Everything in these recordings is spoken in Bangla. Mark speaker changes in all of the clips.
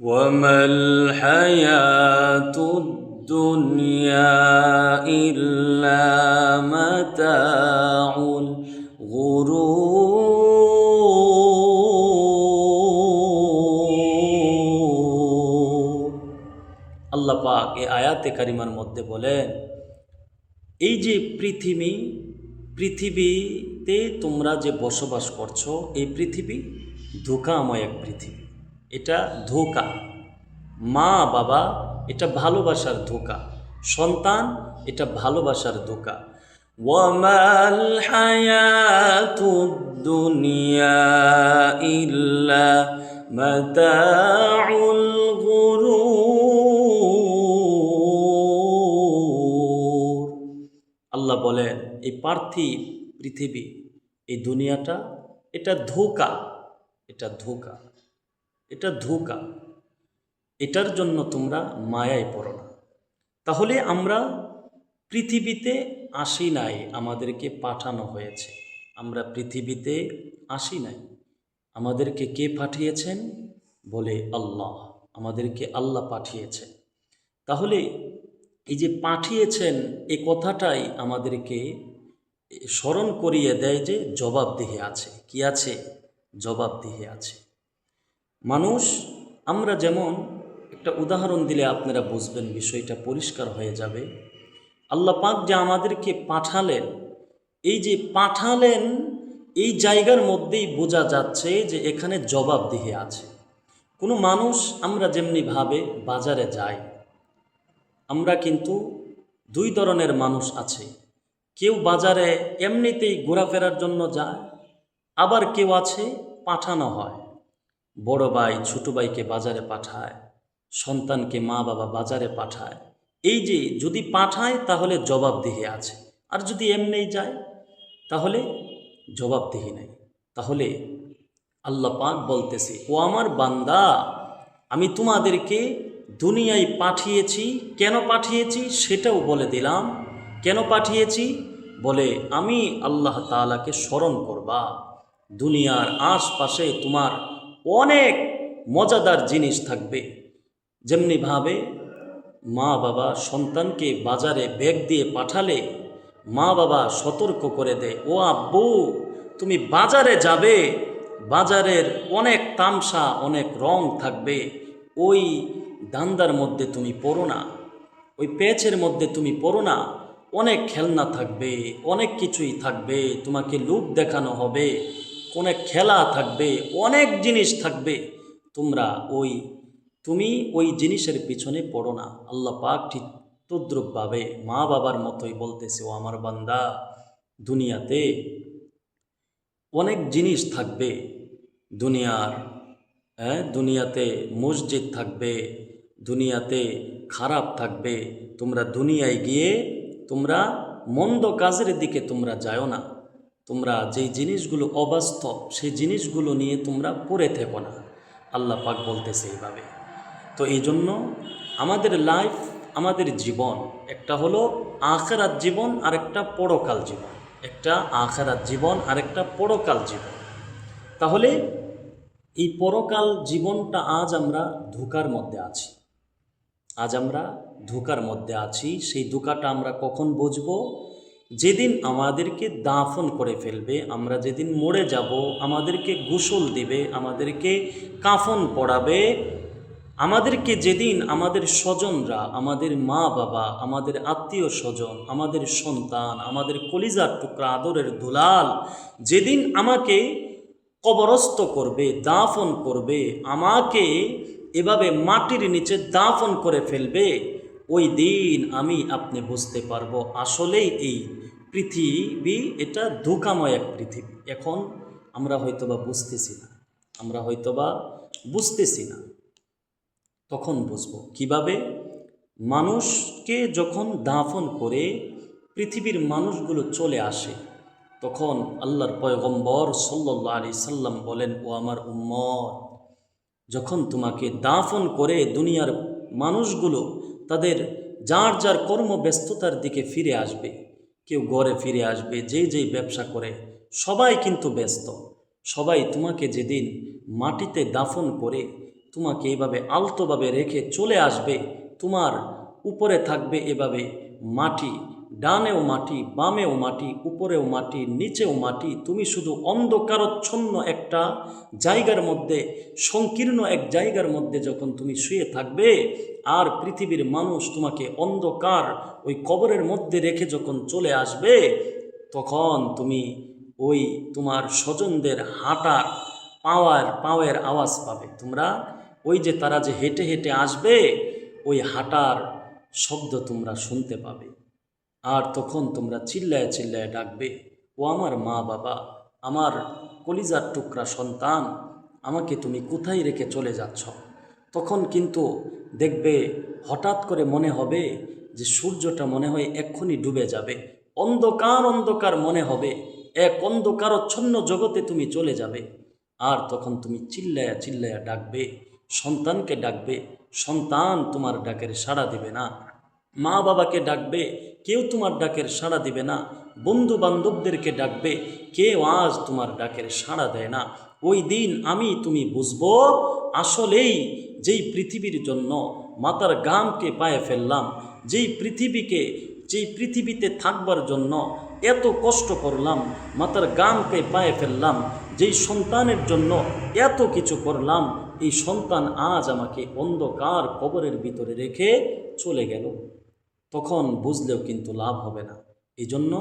Speaker 1: وما الحياة الدنيا إلا متاع الغرور আল্লাহ পাক এই আয়াতে কারিমার মধ্যে বলেন এই যে পৃথিবী পৃথিবীতে তোমরা যে বসবাস করছো এই পৃথিবী ধোকাময় এক পৃথিবী এটা ধোকা। মা, বাবা, এটা ভালোবাসার ধোকা। সন্তান, এটা ভালোবাসার ধোকা। ওয়ামাল হায়াতুদ দুনিয়া ইল্লা মাতাউল গুরুর। আল্লাহ বলেন, এই পার্থিব পৃথিবী, এই দুনিয়াটা, এটা ধোকা এটা ধোকা। এটা ধোকা। এটার জন্য তোমরা মায়ায় পড়ো না। তাহলে আমরা পৃথিবীতে আসি নাই, আমাদেরকে পাঠানো হয়েছে। আমরা পৃথিবীতে আসি নাই। আমাদেরকে কে পাঠিয়েছেন? বলে আল্লাহ। আমাদেরকে আল্লাহ পাঠিয়েছেন। তাহলে এই যে পাঠিয়েছেন, এ কথাটাই আমাদেরকে স্মরণ করিয়ে দেয় যে জবাবদিহি আছে। কি আছে? জবাবদিহি আছে। মানুষ, আমরা যেমন একটা উদাহরণ দিলে আপনারা বুঝবেন বিষয়টা পরিষ্কার হয়ে যাবে। আল্লাহ পাক যে আমাদেরকে পাঠালেন, এই যে পাঠালেন, এই জায়গার মধ্যেই বোঝা যাচ্ছে যে এখানে জবাবদিহি আছে। কোনো মানুষ আমরা যেমনি ভাবে বাজারে যাই আমরা কিন্তু দুই ধরনের মানুষ আছে। কেউ বাজারে এমনিতেই ঘোরাফেরার জন্য যায়, আবার কেউ আছে পাঠানো হয়। বড় ভাই ছোট ভাইকে বাজারে পাঠায়, সন্তানকে মা বাবা বাজারে পাঠায়। এই যে যদি পাঠায় তাহলে জবাবদিহি আছে। আর যদি এমনিই যায়, তাহলে জবাবদিহি নেই। তাহলে আল্লাহ পাক বলতেছে, ও আমার বান্দা, আমি তোমাদেরকে দুনিয়ায় পাঠিয়েছি। কেন পাঠিয়েছি সেটাও বলে দিলাম। কেন পাঠিয়েছি? বলে, আমি আল্লাহ তাআলাকে স্মরণ করবা। দুনিয়ার আশপাশে তোমার অনেক মজাদার জিনিস থাকবে। যেমনিভাবে মা বাবা সন্তানকে বাজারে ব্যাগ দিয়ে পাঠালে মা বাবা সতর্ক করে দেয়, ও আব্বু, তুমি বাজারে যাবে, বাজারের অনেক তামসা, অনেক রং থাকবে, ওই দান্দার মধ্যে তুমি পড়ো না, ওই প্যাচের মধ্যে তুমি পড়ো না, অনেক খেলনা থাকবে, অনেক কিছুই থাকবে, তোমাকে লুক দেখানো হবে। অনেক খেলা থাকবে, অনেক জিনিস থাকবে, তোমরা ওই, তুমি ওই জিনিসের পিছনে পড়ো না। আল্লাহ পাক ঠিক তদ্রুপভাবে মা বাবার মতোই বলতেছে, ও আমার বান্দা, দুনিয়াতে অনেক জিনিস থাকবে, দুনিয়ার হ্যাঁ দুনিয়াতে মসজিদ থাকবে, দুনিয়াতে খারাপ থাকবে, তোমরা দুনিয়ায় গিয়ে তোমরা মন্দ কাজের দিকে তোমরা যাও না। তোমরা যেই জিনিসগুলো অবাস্তব, সেই জিনিসগুলো নিয়ে তোমরা পড়ে থেকো না। আল্লাহ পাক বলতেছে এইভাবে। তো এই জন্য আমাদের লাইফ আমাদের জীবন, একটা হলো আখেরাত জীবন আর একটা পরকাল জীবন। একটা আখেরাত জীবন আর একটা পরকাল জীবন। তাহলে এই পরকাল জীবনটা আজ আমরা ধোকার মধ্যে আছি। আজ আমরা ধোকার মধ্যে আছি, সেই ধোকাটা আমরা কখন বুঝব? যেদিন আমাদেরকে দাফন করে ফেলবে, আমরা যেদিন মরে যাব, আমাদেরকে গোসল দিবে, আমাদেরকে কাফন পড়াবে আমাদেরকে যেদিন আমাদের স্বজনরা, আমাদের মা বাবা আমাদের আত্মীয় স্বজন আমাদের সন্তান, আমাদের কলিজার টুকরা, আদরের দুলাল, যেদিন আমাকে কবরস্থ করবে, দাফন করবে, আমাকে এভাবে মাটির নিচে দাফন করে ফেলবে ওই দিন আমি আপনি বুঝতে পারব আসলেই এই পৃথিবী এটা ধোকাময় এক পৃথিবী। এখন আমরা হয়তোবা বুঝতেছি না। আমরা হয়তোবা বুঝতেছি না। তখন বুঝব কীভাবে? মানুষকে যখন দাফন করে পৃথিবীর মানুষগুলো চলে আসে, তখন আল্লাহর পয়গম্বর সাল্লাহ আলি সাল্লাম বলেন, ও আমার উম্মত, যখন তোমাকে দাফন করে দুনিয়ার মানুষগুলো তাদের যার যার কর্মব্যস্ততার দিকে ফিরে আসবে, কেউ ঘরে ফিরে আসবে, যেই যেই ব্যবসা করে, সবাই কিন্তু ব্যস্ত। সবাই তোমাকে যেদিন মাটিতে দাফন করে, তোমাকে এভাবে আলতোভাবে রেখে চলে আসবে, তোমার উপরে থাকবে এভাবে মাটি ডানেও মাটি, বামেও মাটি, উপরেও মাটি, নিচেও মাটি, তুমি শুধু অন্ধকারচ্ছন্ন একটা জায়গার মধ্যে, সংকীর্ণ এক জায়গার মধ্যে যখন তুমি শুয়ে থাকবে, আর পৃথিবীর মানুষ তোমাকে অন্ধকার ওই কবরের মধ্যে রেখে যখন চলে আসবে, তখন তুমি ওই তোমার স্বজনদের হাঁটার পাওয়ার, পাওয়ের আওয়াজ পাবে। তোমরা ওই যে তারা যে হেঁটে হেঁটে আসবে, ওই হাঁটার শব্দ তোমরা শুনতে পাবে। আর তখন তোমরা চিল্লায় চিল্লায় ডাকবে, ও আমার মা বাবা, আমার কলিজার টুকরা সন্তান, আমাকে তুমি কোথায় রেখে চলে যাচ্ছ? তখন কিন্তু দেখবে হঠাৎ করে মনে হবে যে সূর্যটা মনে হয় এক্ষুনি ডুবে যাবে। অন্ধকার অন্ধকার মনে হবে, এক অন্ধকারচ্ছন্ন জগতে তুমি চলে যাবে। আর তখন তুমি চিল্লায়া চিল্লায়া ডাকবে, সন্তানকে ডাকবে, সন্তান, তোমার ডাকের সাড়া দেবে না। মা বাবাকে ডাকবে, কেউ তোমার ডাকের সাড়া দিবে না বন্ধু বান্ধবদেরকে ডাকবে, কেউ আজ তোমার ডাকের সাড়া দেয় না। ওই দিন আমি তুমি বুঝব, আসলেই যেই পৃথিবীর জন্য মাতার গামকে পায়ে ফেললাম, যেই পৃথিবীকে, যেই পৃথিবীতে থাকবার জন্য এত কষ্ট করলাম, মাতার গামকে পায়ে ফেললাম, যেই সন্তানের জন্য এত কিছু করলাম, এই সন্তান আজ আমাকে অন্ধকার কবরের ভিতরে রেখে চলে গেল। তখন বুঝলেও কিন্তু লাভ হবে না এই জন্য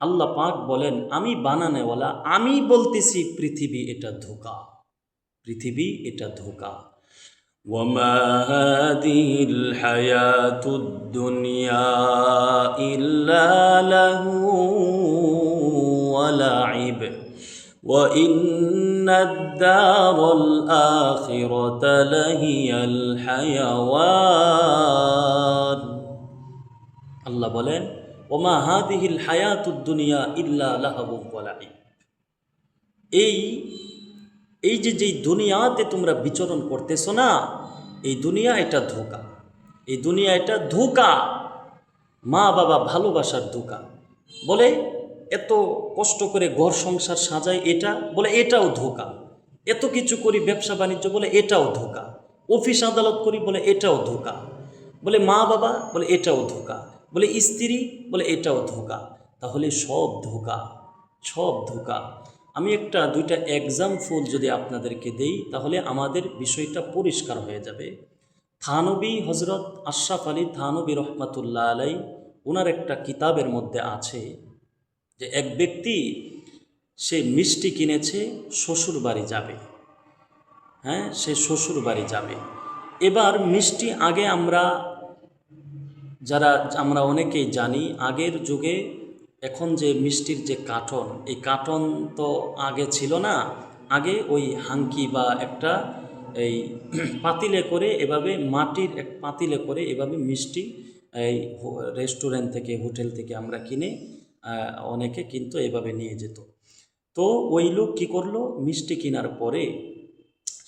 Speaker 1: আল্লাহ পাক বলেন আমি বানানেওয়ালা আমি বলতেছি পৃথিবী এটা ধোকা পৃথিবী এটা ধোকা وما هذه الحياة الدنيا إلا له ولعب وإن الدار الآخرة لهي الحيوان আল্লাহ বলেন, ওমা হাদিহিল হায়াতুদ দুনিয়া ইল্লা লাহাবু ওয়ালাইব এই এই যে যেই দুনিয়াতে তোমরা বিচরণ করতেছো না, এই দুনিয়া এটা ধোকা। এই দুনিয়া এটা ধোকা। মা বাবা ভালোবাসার ধোকা। বলে, এত কষ্ট করে ঘর সংসার সাজায় এটা? বলে, এটাও ধোকা। এত কিছু করি ব্যবসা বাণিজ্য বলে, এটাও ধোকা। অফিস আদালত করি বলে, এটাও ধোকা। বলে, মা বাবা? বলে, এটাও ধোকা। বলে, স্ত্রী, বলে, এটাও ধোকা। তাহলে সব ধোকা সব ধোকা। আমি একটা, দুইটা এক্সাম্পল যদি আপনাদেরকে দেই, তাহলে আমাদের বিষয়টা পরিষ্কার হয়ে যাবে। থানবী হজরত আশরাফ আলী থানবী রহমাতুল্লাহ আলাই ওনার একটা কিতাবের মধ্যে আছে যে, এক ব্যক্তি সে মিষ্টি কিনেছে, শ্বশুর বাড়ি যাবে। হ্যাঁ সে শ্বশুর বাড়ি যাবে। এবার মিষ্টি আগে আমরা যারা আমরা অনেকেই জানি, আগের যুগে এখন যে মিষ্টির যে কার্টন, এই কার্টন তো আগে ছিল না। আগে ওই হাঙ্কি বা একটা এই পাতিলে করে এভাবে, মাটির এক পাতিলে করে এভাবে মিষ্টি এই রেস্টুরেন্ট থেকে, হোটেল থেকে আমরা কিনে অনেকে কিন্তু এভাবে নিয়ে যেত। তো ওই লোক কী করল? মিষ্টি কেনার পরে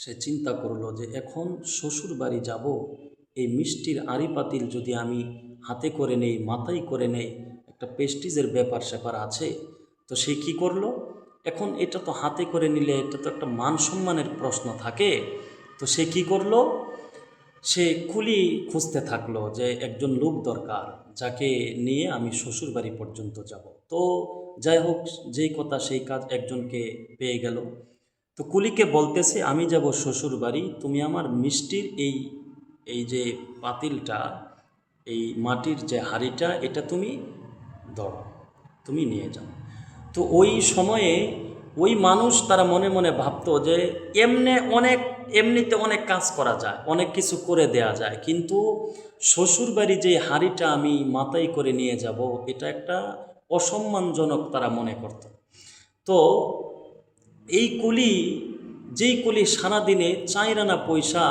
Speaker 1: সে চিন্তা করল যে, এখন শ্বশুর বাড়ি যাব এই মিষ্টির আড়ি পাতিল যদি আমি হাতে করে নেই, মাথায় করে নেই, একটা পেস্টিজের ব্যাপার স্যাপার আছে, তো সে কি করল? এখন এটা তো হাতে করে নিলে এটা তো একটা মান সম্মানের প্রশ্ন থাকে, তো সে কি করল? সে কুলি খুঁজতে থাকল যে একজন লোক দরকার, যাকে নিয়ে আমি শ্বশুর বাড়ি পর্যন্ত যাব। তো যাই হোক, যেই কথা সেই কাজ একজনকে পেয়ে গেল। তো কুলিকে বলতেছে, আমি যাব শ্বশুর বাড়ি তুমি আমার মিষ্টির এই এই যে পাতিলটা, এই মাটির যে হাঁড়িটা, এটা তুমি ধরো, তুমি নিয়ে যাও। তো ওই সময়ে ওই মানুষ তারা মনে মনে ভাবতো যে এমনে অনেক, এমনিতে অনেক কাজ করা যায়, অনেক কিছু করে দেয়া যায়, কিন্তু শ্বশুরবাড়ি যে হাঁড়িটা আমি মাথায় করে নিয়ে যাব, এটা একটা অসম্মানজনক তারা মনে করত। তো এই কুলি, যেই কুলি সারাদিনে চাইরানা পয়সা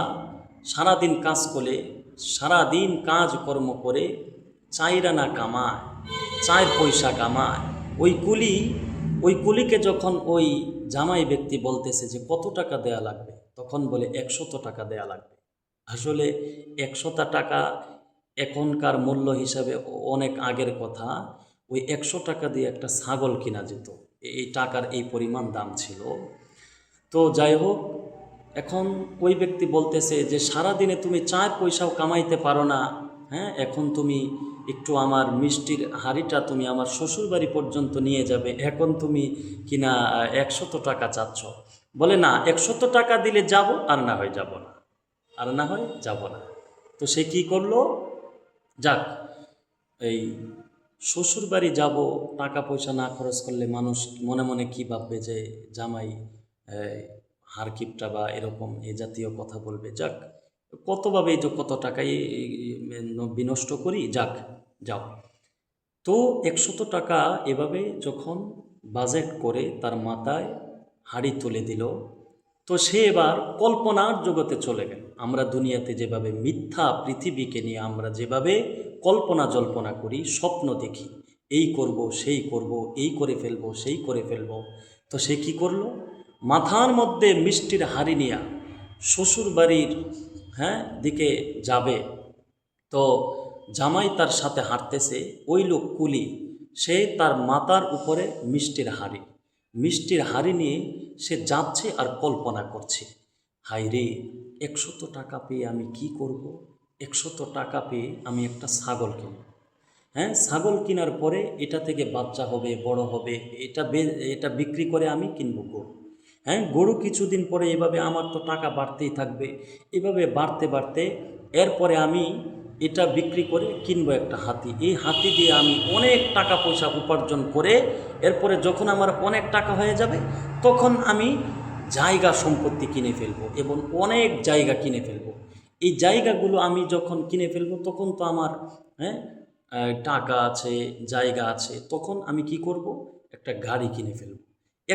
Speaker 1: সারাদিন কাজ করে, সারাদিন কাজ কর্ম করে চাইরানা কামায়, চায়ের পয়সা কামায়। ওই কুলি, ওই কুলিকে যখন ওই জামাই ব্যক্তি বলতেছে যে, কত টাকা দেয়া লাগবে? তখন বলে, একশত টাকা দেয়া লাগবে। আসলে একশোটা টাকা এখনকার মূল্য হিসাবে অনেক আগের কথা। ওই একশো টাকা দিয়ে একটা ছাগল কিনা যেত। এই টাকার এই পরিমাণ দাম ছিল। তো যাই হোক এখন ওই ব্যক্তি বলতেছে যে সারা দিনে তুমি চার পয়সাও কামাইতে পারো না। হ্যাঁ এখন তুমি একটু আমার মিষ্টির হাড়িটা তুমি আমার শ্বশুরবাড়ি পর্যন্ত নিয়ে যাবে। এখন তুমি কিনা একশত টাকা চাচ্ছ। বলে, না, একশত টাকা দিলে যাব আর না হয় যাব না। আর না হয় যাব না। তো সে কি করল? যাক, এই শ্বশুর বাড়ি যাব, টাকা পয়সা না খরচ করলে মানুষ মনে মনে কি ভাববে যে, জামাই হারকিপটা বা এরকম এ জাতীয় কথা বলবে, যাক, কতভাবে এই যে কত টাকাই বিনষ্ট করি, যাক, যাও। তো একশত টাকা এভাবে যখন বাজেট করে তার মাথায় হাড়ি তুলে দিল, তো সে এবার কল্পনার জগতে চলে গেল। আমরা দুনিয়াতে যেভাবে মিথ্যা পৃথিবীকে নিয়ে আমরা যেভাবে কল্পনা জল্পনা করি, স্বপ্ন দেখি, এই করব, সেই করব, এই করে ফেলব, সেই করে ফেলব, তো সে কি করল? মাথার মধ্যে মিষ্টির হাড়ি নিয়া শ্বশুর বাড়ির হ্যাঁ দিকে যাবে। তো জামাই তার সাথে হাঁটতেছে, ওই লোক কুলি, সে তার মাথার উপরে মিষ্টির হাড়ি। মিষ্টির হাড়ি নিয়ে সে যাচ্ছে আর কল্পনা করছে হাই রে, একশত টাকা পেয়ে আমি কি করব? একশত টাকা পেয়ে আমি একটা ছাগল কিনব। হ্যাঁ ছাগল কেনার পরে এটা থেকে বাচ্চা হবে, বড় হবে, এটা এটা বিক্রি করে আমি কিনব গরু হ্যাঁ গরু কিছুদিন পরে এভাবে আমার তো টাকা বাড়তেই থাকবে। এভাবে বাড়তে বাড়তে এরপরে আমি এটা বিক্রি করে কিনবো একটা হাতি। এই হাতি দিয়ে আমি অনেক টাকা পয়সা উপার্জন করে এরপরে যখন আমার অনেক টাকা হয়ে যাবে, তখন আমি জায়গা সম্পত্তি কিনে ফেলব এবং অনেক জায়গা কিনে ফেলব। এই জায়গাগুলো আমি যখন কিনে ফেলব, তখন তো আমার হ্যাঁ টাকা আছে, জায়গা আছে, তখন আমি কি করব? একটা গাড়ি কিনে ফেলব।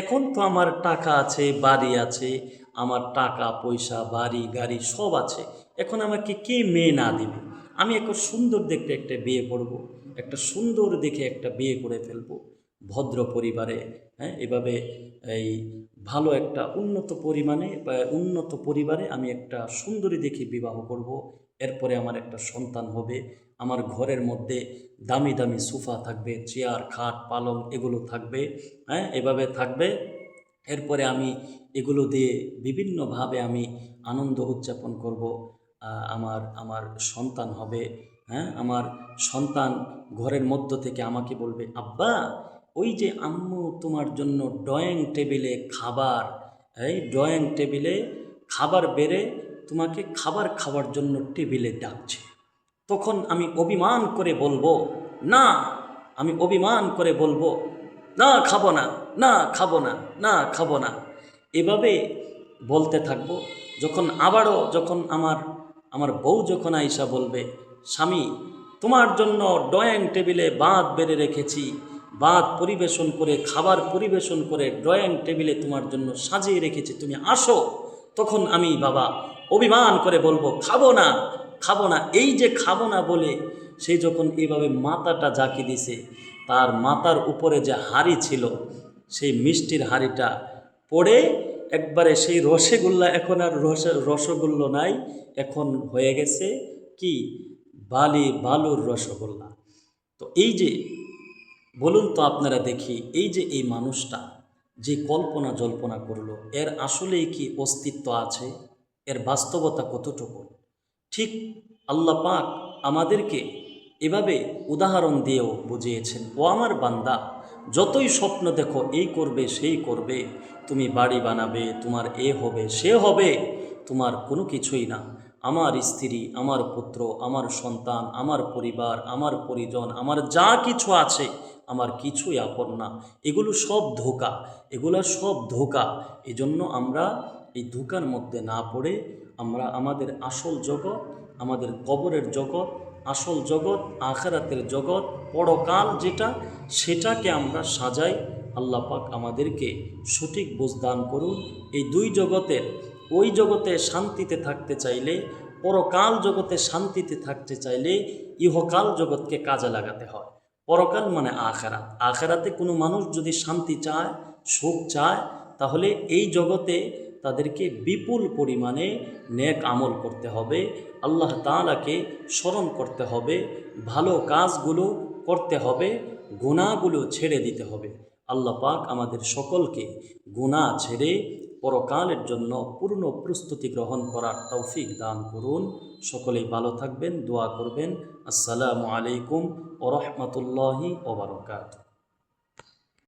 Speaker 1: এখন তো আমার টাকা আছে, বাড়ি আছে, আমার টাকা, পয়সা, বাড়ি, গাড়ি সব আছে। এখন আমাকে কে মেয়ে না দিবে? আমি এখন সুন্দর দেখতে একটা বিয়ে করব, একটা সুন্দর দেখে একটা বিয়ে করে ফেলব। ভদ্র পরিবারে হ্যাঁ এভাবে এই ভালো একটা উন্নত পরিমাণে উন্নত পরিবারে আমি একটা সুন্দরী দেখে বিবাহ করব। এরপরে আমার একটা সন্তান হবে। আমার ঘরের মধ্যে দামি দামি সোফা থাকবে, চেয়ার, খাট, পালং এগুলো থাকবে হ্যাঁ এভাবে থাকবে। এরপরে আমি এগুলো দিয়ে বিভিন্নভাবে আমি আনন্দ উদযাপন করব। আমার আমার সন্তান হবে হ্যাঁ আমার সন্তান ঘরের মধ্য থেকে আমাকে বলবে, আব্বা, ওই যে আম্মু তোমার জন্য ড্রয়িং টেবিলে খাবার, এই ড্রয়িং টেবিলে খাবার বেড়ে তোমাকে খাবার খাওয়ার জন্য টেবিলে ডাকছে। তখন আমি অভিমান করে বলব, না, আমি অভিমান করে বলব, না খাব না না খাব না না খাব না। এভাবে বলতে থাকব। যখন আবারও যখন আমার আমার বউ যখন আইসা বলবে, স্বামী, তোমার জন্য ড্রয়িং টেবিলে বাঁধ বেড়ে রেখেছি। বাঁধ পরিবেশন করে, খাবার পরিবেশন করে ড্রয়িং টেবিলে তোমার জন্য সাজিয়ে রেখেছি। তুমি আসো। তখন আমি, বাবা অভিমান করে বলব, খাব না খাব না। এই যে খাব না বলে সে যখন এইভাবে মাথাটা জাকি দিছে, তার মাথার উপরে যে হাড়ি ছিল, সেই মিষ্টির হাড়িটা পড়ে একবারে সেই রসগোল্লা এখন আর রস, রসগোল্লা নাই, এখন হয়ে গেছে কি? বালি বালুর রসগোল্লা। তো এই যে, বলুন তো আপনারা দেখি, এই যে এই মানুষটা যে কল্পনা জল্পনা করল, এর আসলেই কি অস্তিত্ব আছে? এর বাস্তবতা কতটুকু? ঠিক আল্লাহ পাক আমাদেরকে এভাবে উদাহরণ দিয়েও বুঝিয়েছেন, ও আমার বান্দা, যতই স্বপ্ন দেখো, এই করবে, সেই করবে। তুমি বাড়ি বানাবে, তোমার এ হবে, সে হবে। তোমার কোনো কিছুই না। আমার স্ত্রী, আমার পুত্র, আমার সন্তান, আমার পরিবার, আমার পরিজন, আমার যা কিছু আছে আমার কিছুই আপন না। এগুলো সব ধোকা এগুলো সব ধোকা। এজন্য আমরা এই ধোকার মধ্যে না পড়ে আমরা আমাদের আসল জগৎ, আমাদের কবরের জগৎ, আসল জগৎ, আখেরাতের জগৎ, পরকাল যেটা, সেটাকে আমরা সাজাই। আল্লাহ পাক আমাদেরকে সঠিক বুঝদান করুন। এই দুই জগতের, ওই জগতে শান্তিতে থাকতে চাইলে, পরকাল জগতে শান্তিতে থাকতে চাইলে ইহকাল জগৎকে কাজে লাগাতে হয়। পরকাল মানে আখেরাত। আখেরাতে কোনো মানুষ যদি শান্তি চায়, সুখ চায়, তাহলে এই জগতে তাদেরকে বিপুল পরিমাণে নেক আমল করতে হবে, আল্লাহ তাআলাকে স্মরণ করতে হবে, ভালো কাজগুলো করতে হবে গুণাগুলো ছেড়ে দিতে হবে। আল্লাহ পাক আমাদের সকলকে গুণা ছেড়ে পরকালের জন্য পূর্ণ প্রস্তুতি গ্রহণ করার তৌফিক দান করুন। সকলেই ভালো থাকবেন, দোয়া করবেন। আসসালামু আলাইকুম ও রহমতুল্লাহি ওবরকাত